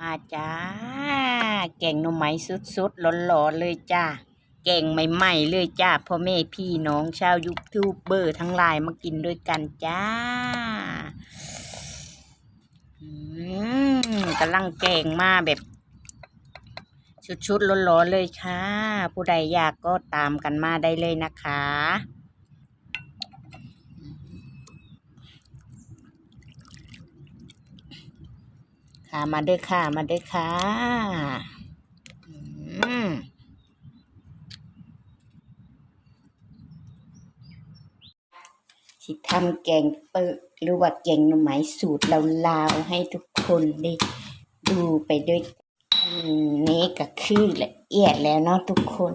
มาจ้า แกงหน่อไม้สุดๆร้อนๆเลยจ้า แกงใหม่ๆเลยจ้าพ่อแม่พี่น้องชาวยูทูบเบอร์ทั้งหลายมากินด้วยกันจ้าอืมกำลังแกงมาแบบ ชุดๆร้อนๆเลยค่ะ ผู้ใดอยากก็ตามกันมาได้เลยนะคะ ค่ะมาด้อค่ะ มาด้อค่ะอืมสิทำแกงเปิดหรือว่าแกงหน่อไม้สูตรลาวๆให้ทุกคนได้ดูไปด้วยอันนี้ก็คือละเอียดแล้วเนาะทุกคน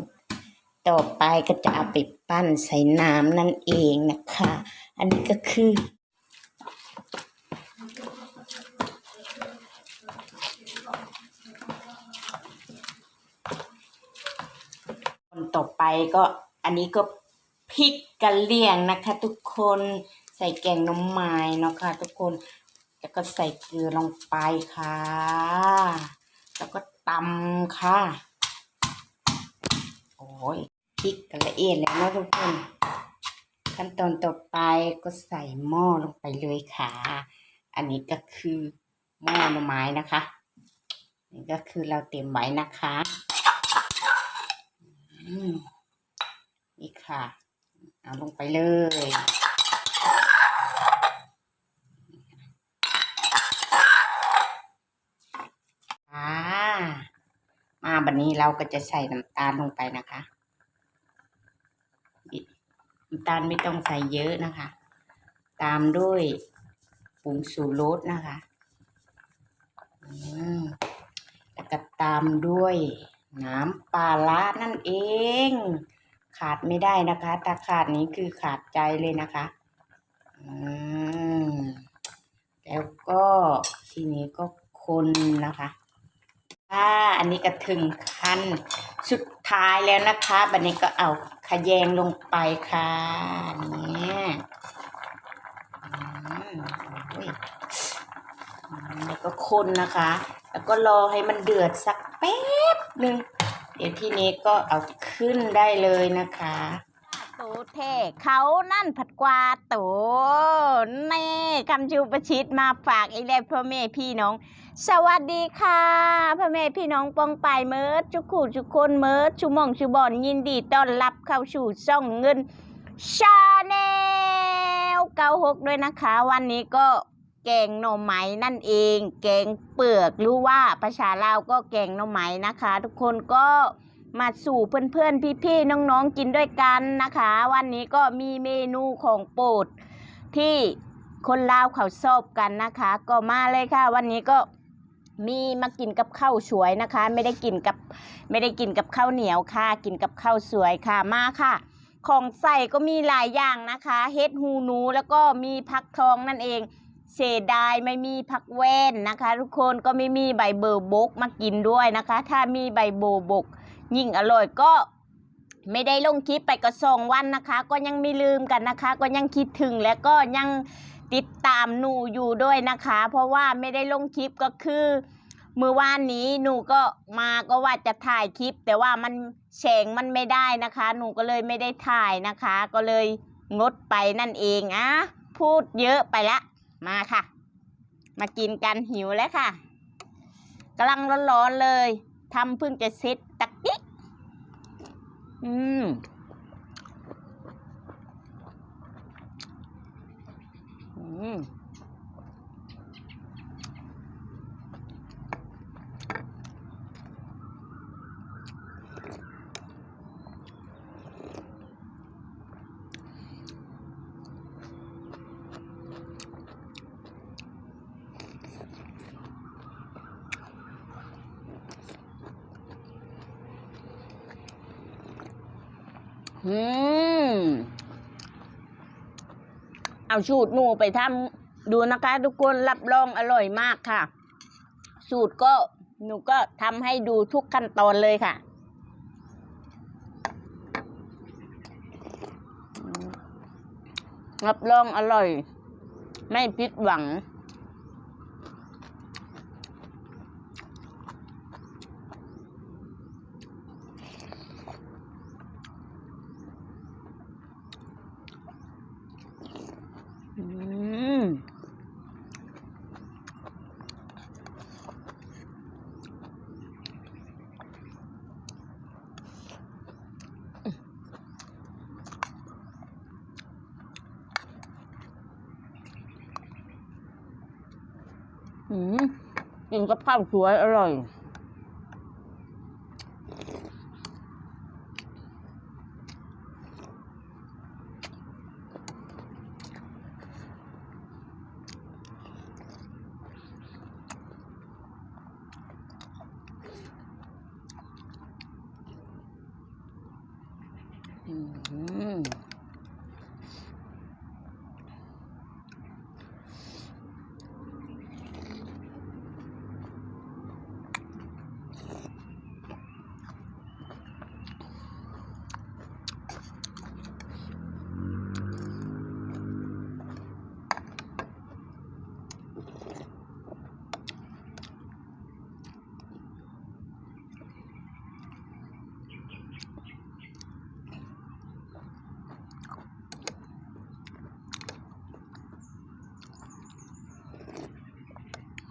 ต่อไปก็จะเอาไปปั้นใส่น้ำนั่นเองนะคะ อันนี้ก็คือ ต่อไปก็อันนี้ก็พริกกะเหรี่ยงนะคะ ทุกคนใส่แกงน้ำไม้เนาะค่ะทุกคนแล้วก็ใส่เกลือลงไปค่ะ แล้วก็ตำค่ะ โอ้ยพริกกะละเอียดแล้วนะทุกคน ขั้นตอนต่อไปก็ใส่หม้อลงไปเลยค่ะ อันนี้ก็คือหม้อหน่อไม้นะคะนี่ก็คือเราเตรียมไว้นะคะ นี่ค่ะ เอาลงไปเลยอ่ามาบันนี้เราก็จะใส่น้ำตาลลงไปนะคะน้ำตาลไม่ต้องใส่เยอะนะคะ ตามด้วยผงสูรสนะคะแล้วก็ตามด้วย น้ำปลาร้านั่นเอง ขาดไม่ได้นะคะถ้าขาดนี้คือขาดใจเลยนะคะอืมแล้วก็ทีนี้ก็คนนะคะอ่าอันนี้ก็ถึงขั้นสุดท้ายแล้วนะคะบันนี้ก็เอาขยงลงไปค่ะเนี่ยอืมโอ้ยอืมแล้วก็คนนะคะ แล้วก็รอให้มันเดือดสักแป๊บหนึ่ง เดี๋ยวทีนี้ก็เอาขึ้นได้เลยนะคะตูเทเขานั่นผัดกวาดตูแน่คำชูประชิดมาฝากอีกแล้วพ่อแม่พี่น้อง สวัสดีค่ะพ่อแม่พี่น้องปองไปเมิร์ดจุกขู่จุกคนเมิร์ดชุมองชุบอนยินดีต้อนรับเข้าสู่ช่องเงินชาแนลเก้าหกด้วยนะคะ วันนี้ก็ แกงหน่อไม้นั่นเอง แกงเปลือกรู้ว่าภาษาลาวก็แกงหน่อไม้นะคะ ทุกคนก็มาสู่เพื่อนๆ พี่ๆ น้องๆ กินด้วยกันนะคะ วันนี้ก็มีเมนูของโปรดที่คนลาวเขาชอบกันนะคะ ก็มาเลยค่ะ วันนี้ก็มีมากินกับข้าวสวยนะคะ ไม่ได้กินกับไม่ได้กินกับข้าวเหนียวค่ะ กินกับข้าวสวยค่ะมาค่ะ ของใส่ก็มีหลายอย่างนะคะ เฮ็ดหูหนูแล้วก็มีผักทองนั่นเอง เสียดายไม่มีผักแว่นนะคะ ทุกคนก็ไม่มีใบเบอร์บกมากินด้วยนะคะ ถ้ามีใบโบบก ยิ่งอร่อยก็ไม่ได้ลงคลิปไปก็สองวันนะคะ ก็ยังไม่ลืมกันนะคะ ก็ยังคิดถึงและก็ยังติดตามหนูอยู่ด้วยนะคะ เพราะว่าไม่ได้ลงคลิปก็คือมือวานนี้หนูก็มาก็ว่าจะถ่ายคลิป แต่ว่ามันแสงมันไม่ได้นะคะ หนูก็เลยไม่ได้ถ่ายนะคะ ก็เลยงดไปนั่นเองอะพูดเยอะไปละ มาค่ะ มากินกันหิวแล้วค่ะกำลังร้อนๆเลยทำเพิ่งจะเสร็จตะกี้อืมอืม อืมเอาสูตรหนูไปทำดูนะคะ ทุกคนรับรองอร่อยมากค่ะ สูตรก็หนูก็ทำให้ดูทุกขั้นตอนเลยค่ะรับรองอร่อย ไม่ผิดหวัง อืม กินกับข้าวสวยอร่อย อืม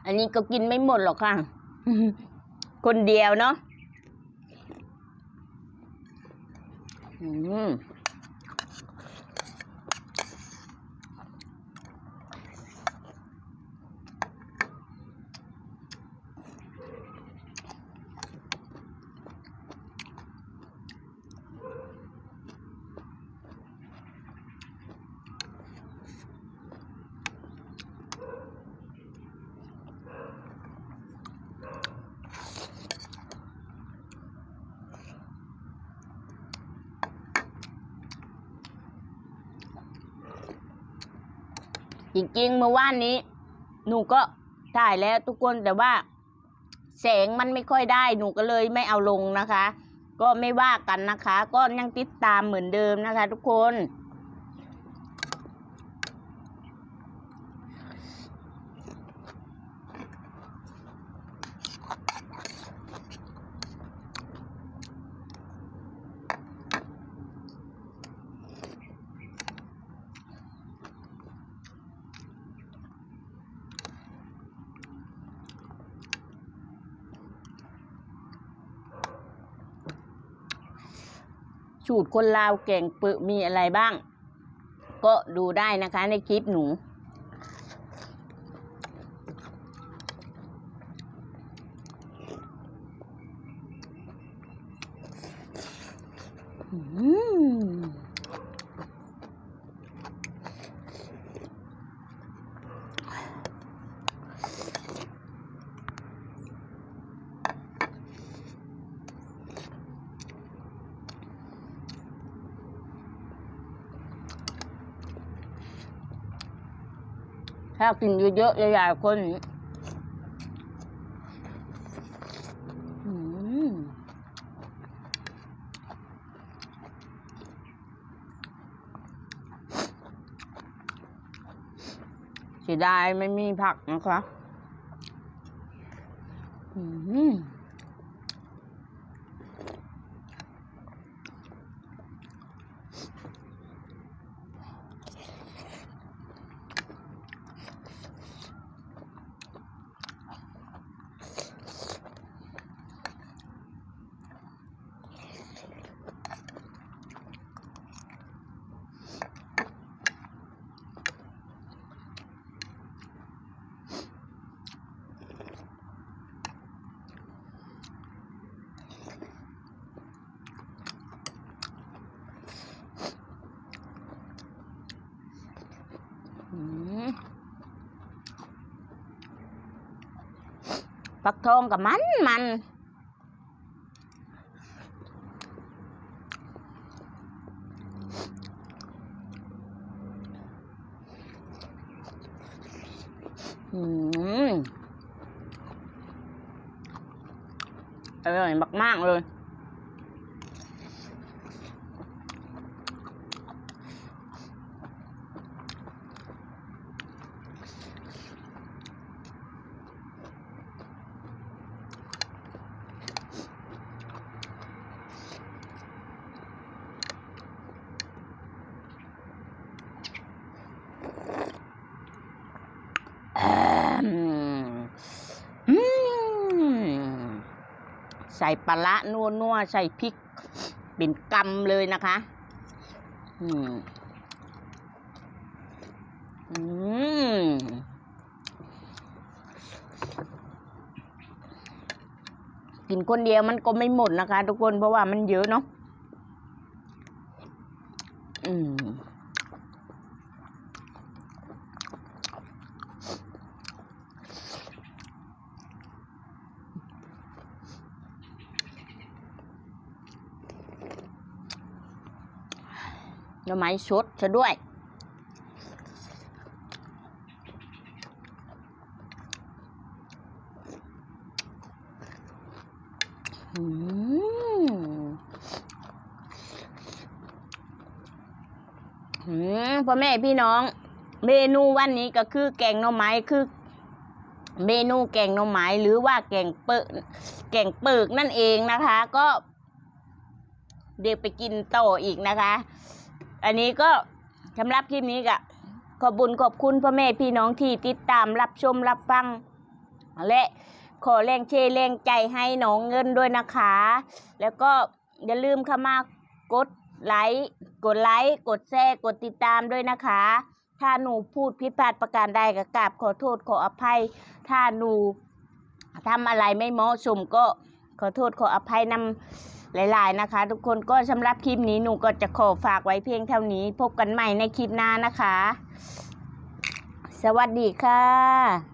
อันนี้ก็กินไม่หมดหรอกค่ะ คนเดียวเนาะอืม จริงๆเมื่อวานนี้ หนูก็ถ่ายแล้วทุกคนแต่ว่า แสงมันไม่ค่อยได้ หนูก็เลยไม่เอาลงนะคะ ก็ไม่ว่ากันนะคะ ก็ยังติดตามเหมือนเดิมนะคะ ทุกคน สูตรคนลาวเก่งปึมีอะไรบ้าง ก็ดูได้นะคะในคลิปหนู อืม ถ้ากินเยอะๆหลายๆคนเสียดายไม่มีผักนะคะ อืมอืม ฟักทองกับมันมันอืมอร่อยมากๆเลย ใส่ปลาละนัวนัวใส่พริก เป็นกำเลยนะคะอืมอืมกินคนเดียวมันก็ไม่หมดนะคะ ทุกคนเพราะว่ามันเยอะเนาะ หน่อไม้สดซะด้วยอืมอืมพ่อแม่พี่น้อง เมนูวันนี้ก็คือแกงหน่อไม้คือเมนูแกงหน่อไม้หรือว่าแกงเปิกแกงเปิกนั่นเองนะคะ ก็เดี๋ยวไปกินต่ออีกนะคะ อันนี้ก็สำหรับคลิปนี้ก็ขอบุญขอบคุณพ่อแม่พี่น้องที่ติดตามรับชมรับฟัง และขอแรงเชร์แรงใจให้น้องเงินด้วยนะคะ แล้วก็อย่าลืมเข้ามากดไลค์กดไลค์กดแชร์กดติดตามด้วยนะคะ ถ้าหนูพูดผิดพลาดประการใดก็กราบขอโทษขออภัย ถ้าหนูทำอะไรไม่เหมาะสมก็ขอโทษขออภัยนำ หลาย ๆ นะคะ ทุกคนก็สำหรับคลิปนี้หนูก็จะขอฝากไว้เพียงเท่านี้ พบกันใหม่ในคลิปหน้านะคะ สวัสดีค่ะ